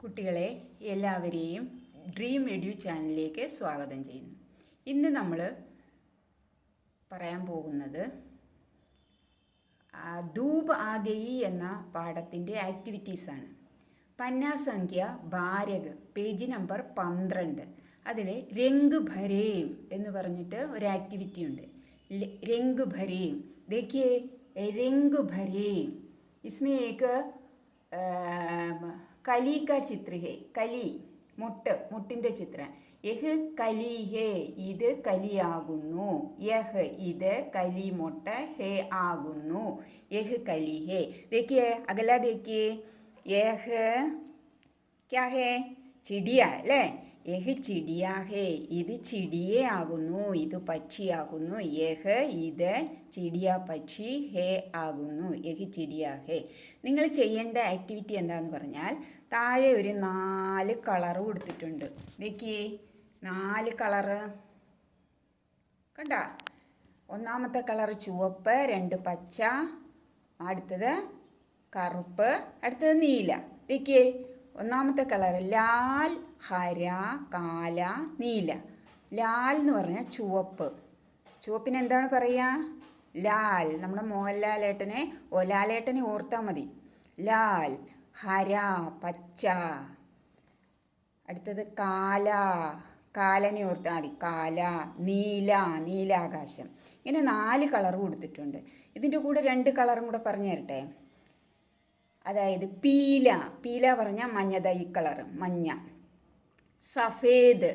കുട്ടികളെ എല്ലാവരെയും dream edu ചാനലിലേക്ക് സ്വാഗതം ചെയ്യുന്നു ഇന്ന് നമ്മൾ പറയാൻ പോകുന്നത് ആ, ധൂപ് ആഗയി എന്ന പാഠത്തിൻ്റെ ആക്ടിവിറ്റീസാണ് പന്നാസംഖ്യ ബാരക് പേജ് നമ്പർ പന്ത്രണ്ട് അതിൽ രംഗ് ഭരേം എന്ന് പറഞ്ഞിട്ട് ഒരു ആക്ടിവിറ്റി ഉണ്ട് ല- രംഗ് ഭരേം देखिए रंग भरे इसमें एक ആ, കലി കാ ചിത്ര ഹേ കലി മുട്ട് മുട്ടിൻ്റെ ചിത്രം യഹ് കലി ഹേ ഇത് കലിയാകുന്നു യഹ് ഇത് കലി മുട്ട ഹേ ആകുന്നു യഹ് കലി ഹേ देखिए अगला देखिए यह क्या है ചിടിയ അല്ലേ എഹ് ചിടിയാഹേ ഇത് ചിടിയേ ആകുന്നു ഇത് പക്ഷിയാകുന്നു എഹ് ഇത് ചിടിയ പക്ഷി ഹേ ആകുന്നു എഹ് ചിടിയാഹേ. നിങ്ങൾ ചെയ്യേണ്ട ആക്ടിവിറ്റി എന്താണെന്ന് പറഞ്ഞാൽ താഴെ ഒരു നാല് കളറ് കൊടുത്തിട്ടുണ്ട് ഇതൊക്കെ നാല് കളറ് കണ്ട? ഒന്നാമത്തെ കളർ ചുവപ്പ് രണ്ട് പച്ച അടുത്തത് കറുപ്പ് അടുത്തത് നീല. ഇതൊക്കെ ഒന്നാമത്തെ കളർ ലാൽ ഹര കാല നീല. ലാൽ എന്ന് പറഞ്ഞാൽ ചുവപ്പ്. ചുവപ്പിന് എന്താണ് പറയുക? ലാൽ. നമ്മുടെ മോഹൻലാലേട്ടനെ ഒലാലേട്ടനെ ലാലേട്ടനെ ഓർത്താൽ മതി. ലാൽ ഹര പച്ച. അടുത്തത് കാല. കാലനെ ഓർത്താൽ മതി. കാല നീല നീലാകാശം. ഇങ്ങനെ നാല് കളർ കൊടുത്തിട്ടുണ്ട്. ഇതിന്റെ കൂടെ രണ്ട് കളറും കൂടെ പറഞ്ഞു തരട്ടെ? അതായത് പീല പീല പറഞ്ഞാൽ മഞ്ഞത ഈ കളർ മഞ്ഞ. സഫേദ്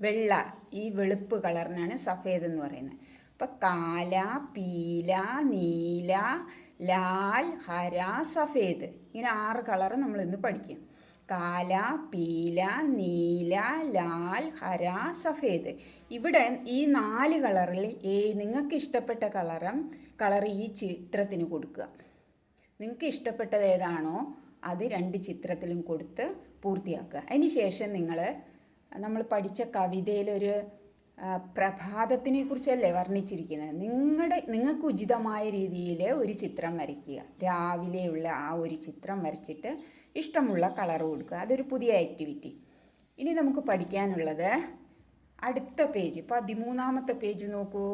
വെള്ള ഈ വെളുപ്പ് കളറിനാണ് സഫേദ് എന്ന് പറയുന്നത്. അപ്പം കാല പീല നീല ലാൽ ഹര സഫേദ്. ഇങ്ങനെ ആറ് കളർ നമ്മൾ ഇന്ന് പഠിക്കും. കാല പീല നീല ലാൽ ഹര സഫേദ്. ഇവിടെ ഈ നാല് കളറിൽ ഏ നിങ്ങൾക്ക് ഇഷ്ടപ്പെട്ട കളറും കളർ ഈ ചിത്രത്തിന് കൊടുക്കുക. നിങ്ങൾക്ക് ഇഷ്ടപ്പെട്ടത് ഏതാണോ അത് രണ്ട് ചിത്രത്തിലും കൊടുത്ത് പൂർത്തിയാക്കുക. അതിനുശേഷം നിങ്ങൾ നമ്മൾ പഠിച്ച കവിതയിലൊരു പ്രഭാതത്തിനെ കുറിച്ചല്ലേ വർണിച്ചിരിക്കുന്നത്? നിങ്ങളുടെ നിങ്ങൾക്ക് ഉചിതമായ രീതിയിൽ ഒരു ചിത്രം വരയ്ക്കുക. രാവിലെയുള്ള ആ ഒരു ചിത്രം വരച്ചിട്ട് ഇഷ്ടമുള്ള കളർ കൊടുക്കുക. അതൊരു പുതിയ ആക്ടിവിറ്റി. ഇനി നമുക്ക് പഠിക്കാനുള്ളത് അടുത്ത പേജ് പതിമൂന്നാമത്തെ പേജ് നോക്കൂ.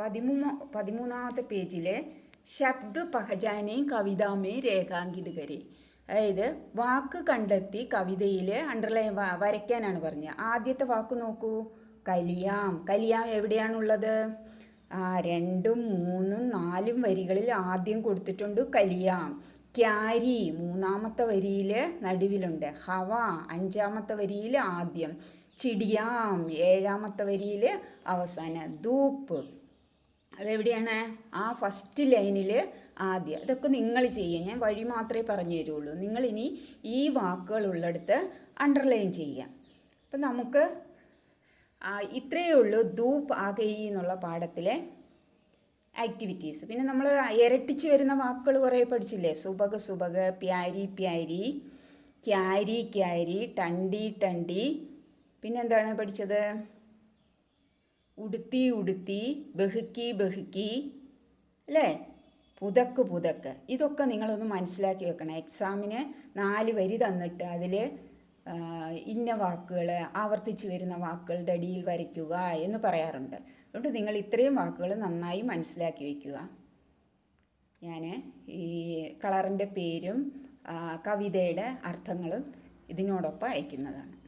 പതിമൂന്ന് പതിമൂന്നാമത്തെ പേജിൽ ശബ്ദ പഹജാനേ കവിതാമേ രേഖാങ്കിത് കരെ അതായത് വാക്ക് കണ്ടെത്തി കവിതയിൽ അണ്ടർലൈൻ വരയ്ക്കാനാണ് പറഞ്ഞത് ആദ്യത്തെ വാക്ക് നോക്കൂ. കലിയാം. കലിയാം എവിടെയാണുള്ളത്? ആ രണ്ടും മൂന്നും നാലും വരികളിൽ ആദ്യം കൊടുത്തിട്ടുണ്ട് കലിയാം. ക്യാരി മൂന്നാമത്തെ വരിയിൽ നടുവിലുണ്ട്. ഹവ അഞ്ചാമത്തെ വരിയിൽ ആദ്യം. ചിടിയാം ഏഴാമത്തെ വരിയിൽ അവസാനം. ധൂപ്പ്. അതെവിടെയാണ്? ആ ഫസ്റ്റ് ലൈനിൽ ആദ്യം. അതൊക്കെ നിങ്ങൾ ചെയ്യുക. ഞാൻ വഴി മാത്രമേ പറഞ്ഞു തരുള്ളൂ. നിങ്ങളിനി ഈ വാക്കുകൾ ഉള്ളിടത്ത് അണ്ടർലൈൻ ചെയ്യുക. അപ്പം നമുക്ക് ഇത്രയേ ഉള്ളൂ. ധൂപ് ആകയി എന്നുള്ള പാഠത്തിലെ ആക്ടിവിറ്റീസ് പിന്നെ നമ്മൾ ഇരട്ടിച്ച് വരുന്ന വാക്കുകൾ കുറേ പഠിച്ചില്ലേ? സുബക് സുബക് പ്യാരി പ്യാരി ക്യാരി ക്യാരി ടണ്ടി ടണ്ടി. പിന്നെന്താണ് പഠിച്ചത്? ഉടുത്തി ഉടുത്തി ബഹുക്കി ബഹുക്കി അല്ലേ? പുതക്ക് പുതക്ക്. ഇതൊക്കെ നിങ്ങളൊന്ന് മനസ്സിലാക്കി വെക്കണം. എക്സാമിന് നാല് വരി തന്നിട്ട് അതിൽ ഇന്ന വാക്കുകൾ ആവർത്തിച്ച് വരുന്ന വാക്കുകളുടെ അടിയിൽ വരയ്ക്കുക എന്ന് പറയാറുണ്ട്. അതുകൊണ്ട് നിങ്ങൾ ഇത്രയും വാക്കുകൾ നന്നായി മനസ്സിലാക്കി വയ്ക്കുക ഞാൻ ഈ കളറിന്റെ പേരും കവിതയുടെ അർത്ഥങ്ങളും ഇതിനോടൊപ്പം അയക്കുന്നതാണ്.